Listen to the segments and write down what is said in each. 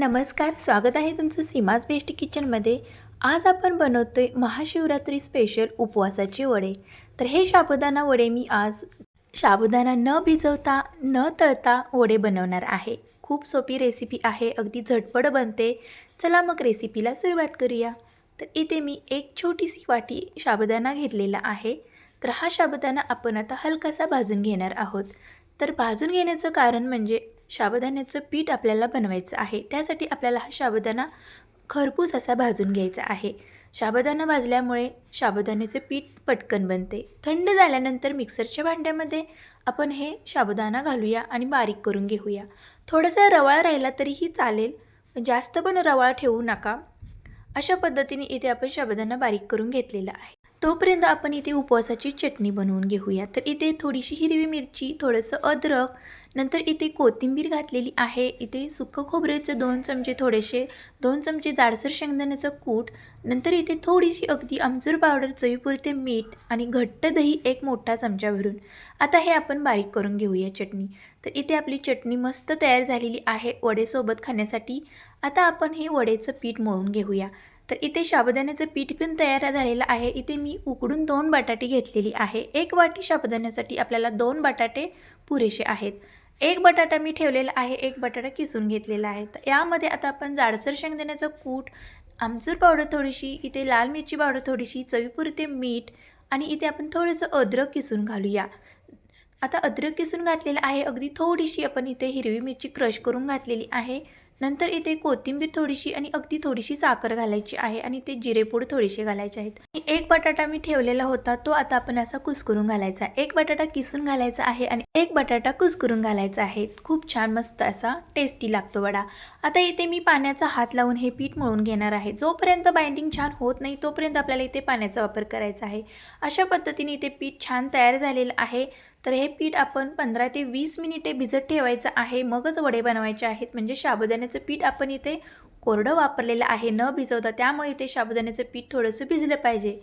नमस्कार स्वागत आहे तुमचं सीमाज बेस्ट किचनमध्ये. आज आपण बनवतोय महाशिवरात्री स्पेशल उपवासाचे वडे. तर हे साबुदाणा वडे मी आज साबुदाणा न भिजवता न तळता वडे बनवणार आहे. खूप सोपी रेसिपी आहे अगदी झटपट बनते. चला मग रेसिपीला सुरुवात करूया. तर इथे मी एक छोटीशी वाटी साबुदाणा घेतलेला आहे. तर हा साबुदाणा आपण आता हलकासा भाजून घेणार आहोत. तर भाजून घेण्याचं कारण म्हणजे साबुदाण्याचं पीठ आपल्याला बनवायचं आहे. त्यासाठी आपल्याला हा साबुदाणा खरपूस असा भाजून घ्यायचा आहे. साबुदाणा भाजल्यामुळे साबुदाण्याचे पीठ पटकन बनते. थंड झाल्यानंतर मिक्सरच्या भांड्यामध्ये आपण हे साबुदाणा घालूया आणि बारीक करून घेऊया. थोडासा रवाळ राहिला तरीही चालेल. पण जास्त पण रवाळ ठेवू नका. अशा पद्धतीने इथे आपण साबुदाणा बारीक करून घेतलेला आहे. तोपर्यंत आपण इथे उपवासाची चटणी बनवून घेऊया. तर इथे थोडीशी हिरवी मिरची थोडंसं अद्रक नंतर इथे कोथिंबीर घातलेली आहे. इथे सुकं खोबऱ्याचं दोन चमचे थोडेसे दोन चमचे जाडसर शेंगदाण्याचं कूट नंतर इथे थोडीशी अगदी आमचूर पावडर चवीपुरते मीठ आणि घट्ट दही एक मोठा चमचा भरून. आता हे आपण बारीक करून घेऊया चटणी. तर इथे आपली चटणी मस्त तयार झालेली आहे वडेसोबत खाण्यासाठी. आता आपण हे वडेचं पीठ मळून घेऊया. तर इथे साबुदाण्याचं पीठ पण तयार झालेलं आहे. इथे मी उकडून दोन बटाटे घेतलेली आहे. एक वाटी साबुदाण्यासाठी आपल्याला दोन बटाटे पुरेसे आहेत. एक बटाटा मी ठेवलेला आहे. एक बटाटा किसून घेतलेला आहे. तर यामध्ये आता आपण जाडसर शेंगदाण्याचं कूट आमचूर पावडर थोडीशी इथे लाल मिरची पावडर थोडीशी चवीपुरते मीठ आणि इथे आपण थोडंसं अद्रक किसून घालूया. आता अद्रक किसून घातलेलं आहे. अगदी थोडीशी आपण इथे हिरवी मिरची क्रश करून घातलेली आहे. नंतर इथे कोथिंबीर थोडीशी आणि अगदी थोडीशी साखर घालायची आहे आणि ते जिरेपूड थोडीशी घालायचे आहेत. आणि एक बटाटा मी ठेवलेला होता तो आता आपण असा कुसकरून घालायचा एक बटाटा किसून घालायचा आहे आणि एक बटाटा कुसकरून घालायचा आहे. खूप छान मस्त असा टेस्टी लागतो वडा. आता इथे मी पाण्याचा हात लावून हे पीठ मळून घेणार आहे. जोपर्यंत बाइंडिंग छान होत नाही तोपर्यंत आपल्याला इथे पाण्याचा वापर करायचा आहे. अशा पद्धतीने इथे पीठ छान तयार झालेलं आहे. तर हे पीठ आपण पंधरा ते वीस मिनिटे भिजत ठेवायचं आहे. मगच वडे बनवायचे आहेत. म्हणजे साबुदाण्याचं पीठ आपण इथे कोरडं वापरलेलं आहे. न भिजवता त्यामुळे इथे साबुदाण्याचं पीठ थोडंसं भिजलं पाहिजे.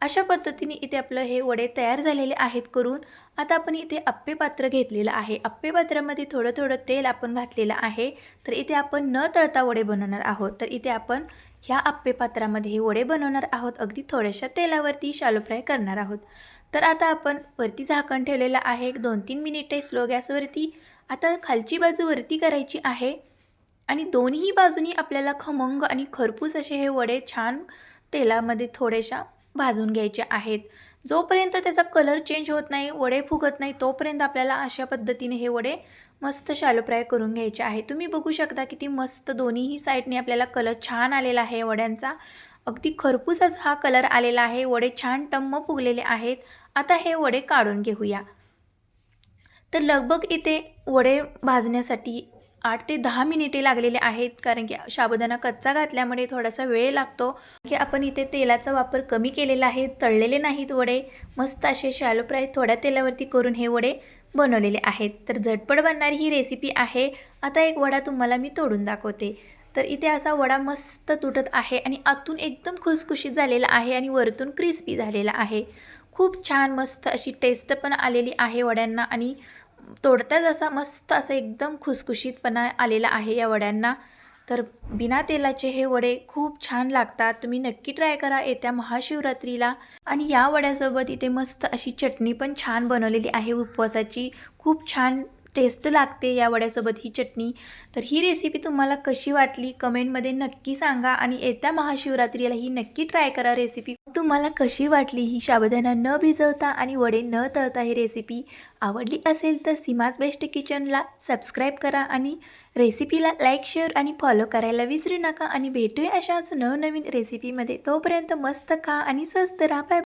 अशा पद्धतीने इथे आपलं हे वडे तयार झालेले आहेत करून. आता आपण इथे अप्पे पात्र घेतलेलं आहे. अप्पे पात्रामध्ये थोडं थोडं तेल आपण घातलेलं आहे. तर इथे आपण न तळता वडे बनवणार आहोत. तर इथे आपण ह्या अप्पे पात्रामध्ये हे वडे बनवणार आहोत. अगदी थोड्याशा तेलावरती शालो फ्राय करणार आहोत. तर आता आपण वरती झाकण ठेवलेलं आहे. एक दोन तीन मिनिटे स्लो गॅसवरती. आता खालची बाजू वरती करायची आहे. आणि दोन्ही बाजूनी आपल्याला खमंग आणि खरपूस असे हे वडे छान तेलामध्ये थोडेशा भाजून घ्यायचे आहेत. जोपर्यंत त्याचा कलर चेंज होत नाही वडे फुगत नाही तोपर्यंत आपल्याला अशा पद्धतीने हे वडे मस्त शालोप्राय करून घ्यायचे आहे. तुम्ही बघू शकता किती मस्त दोन्हीही साईडने आपल्याला कलर छान आलेला आहे वड्यांचा. अगदी खरपूस असा हा कलर आलेला आहे. वडे छान टम्म फुगलेले आहेत. आता हे वडे काढून घेऊया. तर लगभग इथे वडे भाजण्यासाठी आठ ते दहा मिनिटे लागलेले आहेत कारण की साबुदाणा कच्चा घातल्यामुळे थोडासा वेळ लागतो. की आपण इथे तेलाचा वापर कमी केलेला आहे तळलेले नाहीत वडे. मस्त असे शॅलो फ्राय थोड्या तेलावरती करून हे वडे बनवलेले आहेत. तर झटपट बनणारी ही रेसिपी आहे. आता एक वडा तुम्हाला मी तोडून दाखवते. तर इथे असा वडा मस्त तुटत आहे आणि आतून एकदम खुसखुशीत झालेला आहे आणि वरतून क्रिस्पी झालेला आहे. खूप छान मस्त अशी टेस्ट पण आलेली आहे वड्यांना आणि तोडताच असा मस्त असं एकदम खुसखुशीतपणा आलेला आहे या वड्यांना. तर बिना तेलाचे हे वडे खूप छान लागतात. तुम्ही नक्की ट्राय करा येत्या महाशिवरात्रीला. आणि या वड्यासोबत इथे मस्त अशी चटणी पण छान बनवलेली आहे उपवासाची. खूप छान टेस्ट लागते या वड्यासोबत ही चटणी. तर ही रेसिपी तुम्हाला कशी वाटली? कमेंटमध्ये नक्की सांगा आणि येत्या महाशिवरात्रीला ही नक्की ट्राय करा रेसिपी तुम्हाला कशी वाटली? ही साबुदाणा न भिजवता आणि वडे न तळता ही रेसिपी आवडली असेल तर सीमाज बेस्ट किचनला सबस्क्राईब करा आणि रेसिपीला लाईक शेअर आणि फॉलो करायला विसरू नका. आणि भेटूया अशाच नवनवीन रेसिपीमध्ये तोपर्यंत मस्त खा आणि स्वस्त राहा. बाय